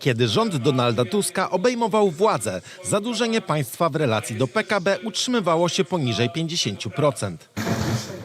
Kiedy rząd Donalda Tuska obejmował władzę, zadłużenie państwa w relacji do PKB utrzymywało się poniżej 50%.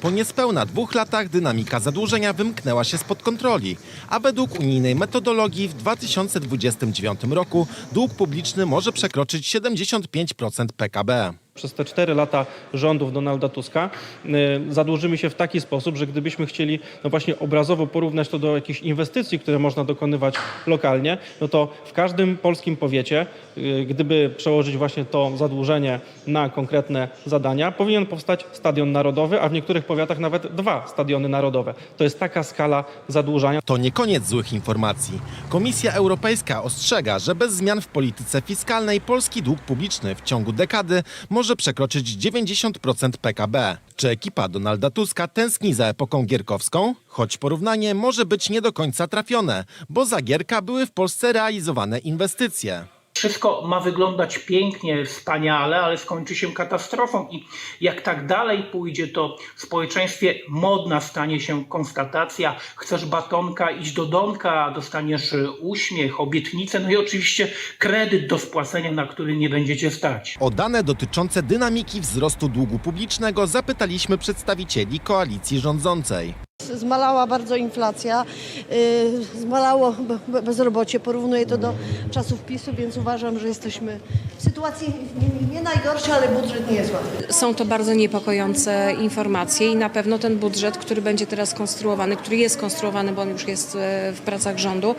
Po niespełna dwóch latach dynamika zadłużenia wymknęła się spod kontroli, a według unijnej metodologii w 2029 roku dług publiczny może przekroczyć 75% PKB. Przez te 4 lata rządów Donalda Tuska y, zadłużymy się w taki sposób, że gdybyśmy chcieli no właśnie obrazowo porównać to do jakichś inwestycji, które można dokonywać lokalnie, no to w każdym polskim powiecie, y, gdyby przełożyć właśnie to zadłużenie na konkretne zadania, powinien powstać stadion narodowy, a w niektórych powiatach nawet dwa stadiony narodowe. To jest taka skala zadłużania. To nie koniec złych informacji. Komisja Europejska ostrzega, że bez zmian w polityce fiskalnej polski dług publiczny w ciągu dekady może przekroczyć 90% PKB. Czy ekipa Donalda Tuska tęskni za epoką gierkowską? Choć porównanie może być nie do końca trafione, bo za Gierka były w Polsce realizowane inwestycje. Wszystko ma wyglądać pięknie, wspaniale, ale skończy się katastrofą. I jak tak dalej pójdzie, to w społeczeństwie modna stanie się konstatacja: chcesz batonka, idź do domka, dostaniesz y, uśmiech, obietnicę, no i oczywiście kredyt do spłacenia, na który nie będziecie stać. O dane dotyczące dynamiki wzrostu długu publicznego zapytaliśmy przedstawicieli koalicji rządzącej. Zmalała bardzo inflacja, yy, zmalało be- be- bezrobocie. Porównuję to do czasów PiSu, więc uważam, że jesteśmy w sytuacji nie, nie najgorszej, ale budżet nie jest łatwy. Są to bardzo niepokojące informacje i na pewno ten budżet, który będzie teraz konstruowany, który jest konstruowany, bo on już jest e, w pracach rządu,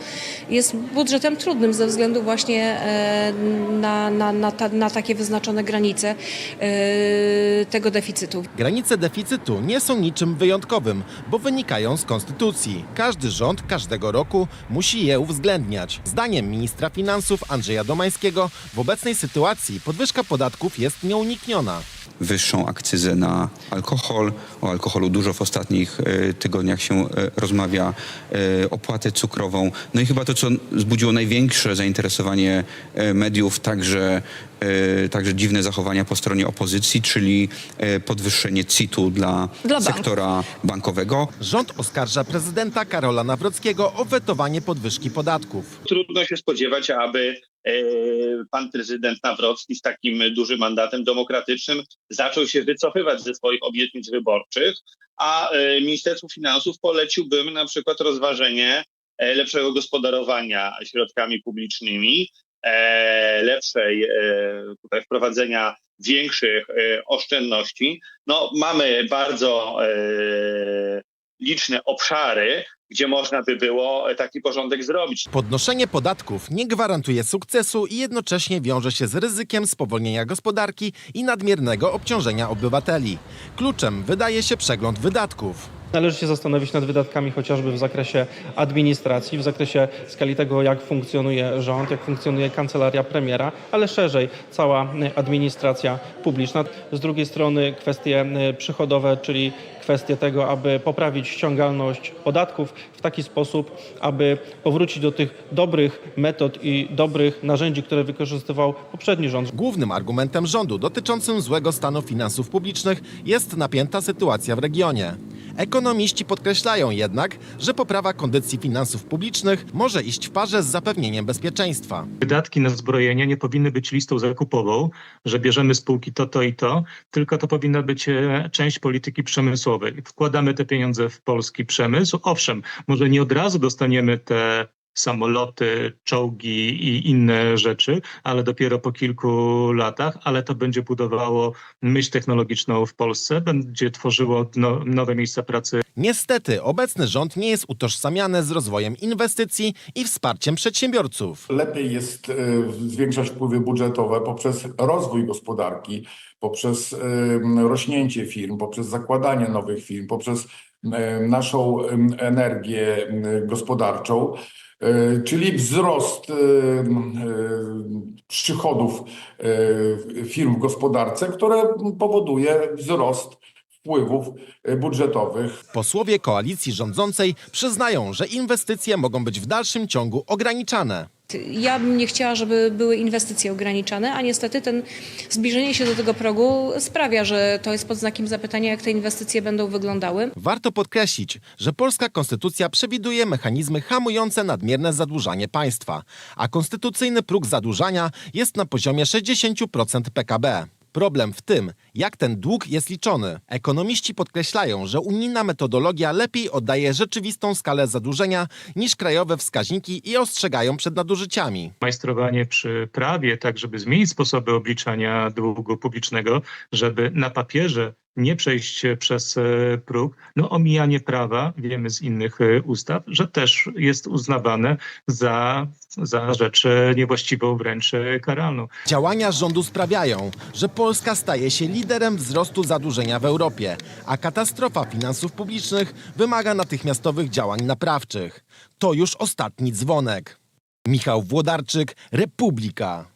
jest budżetem trudnym ze względu właśnie e, na, na, na, ta, na takie wyznaczone granice e, tego deficytu. Granice deficytu nie są niczym wyjątkowym, bo wynikają z konstytucji. Każdy rząd każdego roku musi je uwzględniać. Zdaniem ministra finansów Andrzeja Domańskiego w obecnej sytuacji podwyżka podatków jest nieunikniona. wyższą akcyzę na alkohol. O alkoholu dużo w ostatnich e, tygodniach się e, rozmawia, e, opłatę cukrową. No i chyba to, co wzbudziło największe zainteresowanie mediów, także, także dziwne zachowania po stronie opozycji, czyli e, podwyższenie CIT-u dla, Dla sektora bankowego. Rząd oskarża prezydenta Karola Nawrockiego o wetowanie podwyżki podatków. trudno się spodziewać, aby e, pan prezydent Nawrocki z takim dużym mandatem demokratycznym zaczął się wycofywać ze swoich obietnic wyborczych, a e, Ministerstwu Finansów poleciłbym na przykład rozważenie e, lepszego gospodarowania środkami publicznymi, e, lepszej e, tutaj wprowadzenia większych e, oszczędności. No, mamy bardzo e, liczne obszary, gdzie można by było taki porządek zrobić. Podnoszenie podatków nie gwarantuje sukcesu i jednocześnie wiąże się z ryzykiem spowolnienia gospodarki i nadmiernego obciążenia obywateli. Kluczem wydaje się przegląd wydatków. Należy się zastanowić nad wydatkami chociażby w zakresie administracji, w zakresie skali tego, jak funkcjonuje rząd, jak funkcjonuje kancelaria premiera, ale szerzej cała administracja publiczna. Z drugiej strony kwestie y, przychodowe, czyli kwestie tego, aby poprawić ściągalność podatków w taki sposób, aby powrócić do tych dobrych metod i dobrych narzędzi, które wykorzystywał poprzedni rząd. Głównym argumentem rządu dotyczącym złego stanu finansów publicznych jest napięta sytuacja w regionie. Ekonomiści podkreślają jednak, że poprawa kondycji finansów publicznych może iść w parze z zapewnieniem bezpieczeństwa. Wydatki na zbrojenie nie powinny być listą zakupową, że bierzemy spółki to, to i to, tylko to powinna być e, część polityki przemysłowej. Wkładamy te pieniądze w polski przemysł. Owszem, może nie od razu dostaniemy te samoloty, czołgi i inne rzeczy, ale dopiero po kilku latach, ale to będzie budowało myśl technologiczną w Polsce, będzie tworzyło no, nowe miejsca pracy Niestety, obecny rząd nie jest utożsamiany z rozwojem inwestycji i wsparciem przedsiębiorców. Lepiej jest e, zwiększać wpływy budżetowe poprzez rozwój gospodarki, poprzez e, rośnięcie firm, poprzez zakładanie nowych firm, poprzez e, naszą em, energię em, gospodarczą, czyli wzrost e, e, przychodów e, firm w gospodarce, które powoduje wzrost wpływów e, budżetowych Posłowie koalicji rządzącej przyznają, że inwestycje mogą być w dalszym ciągu ograniczane. Ja bym nie chciała, żeby były inwestycje ograniczane, a niestety ten zbliżenie się do tego progu sprawia, że to jest pod znakiem zapytania, jak te inwestycje będą wyglądały. Warto podkreślić, że polska konstytucja przewiduje mechanizmy hamujące nadmierne zadłużanie państwa, a konstytucyjny próg zadłużania jest na poziomie 60% PKB. Problem w tym, jak ten dług jest liczony. Ekonomiści podkreślają, że unijna metodologia lepiej oddaje rzeczywistą skalę zadłużenia niż krajowe wskaźniki i ostrzegają przed nadużyciami. Majstrowanie przy prawie, tak żeby zmienić sposoby obliczania długu publicznego, żeby na papierze nie przejść przez e, próg, no omijanie prawa, wiemy z innych e, ustaw, że też jest uznawane za, za rzecz e, niewłaściwą, wręcz karalną. Działania rządu sprawiają, że Polska staje się liderem wzrostu zadłużenia w Europie, a katastrofa finansów publicznych wymaga natychmiastowych działań naprawczych. To już ostatni dzwonek. Michał Włodarczyk, Republika.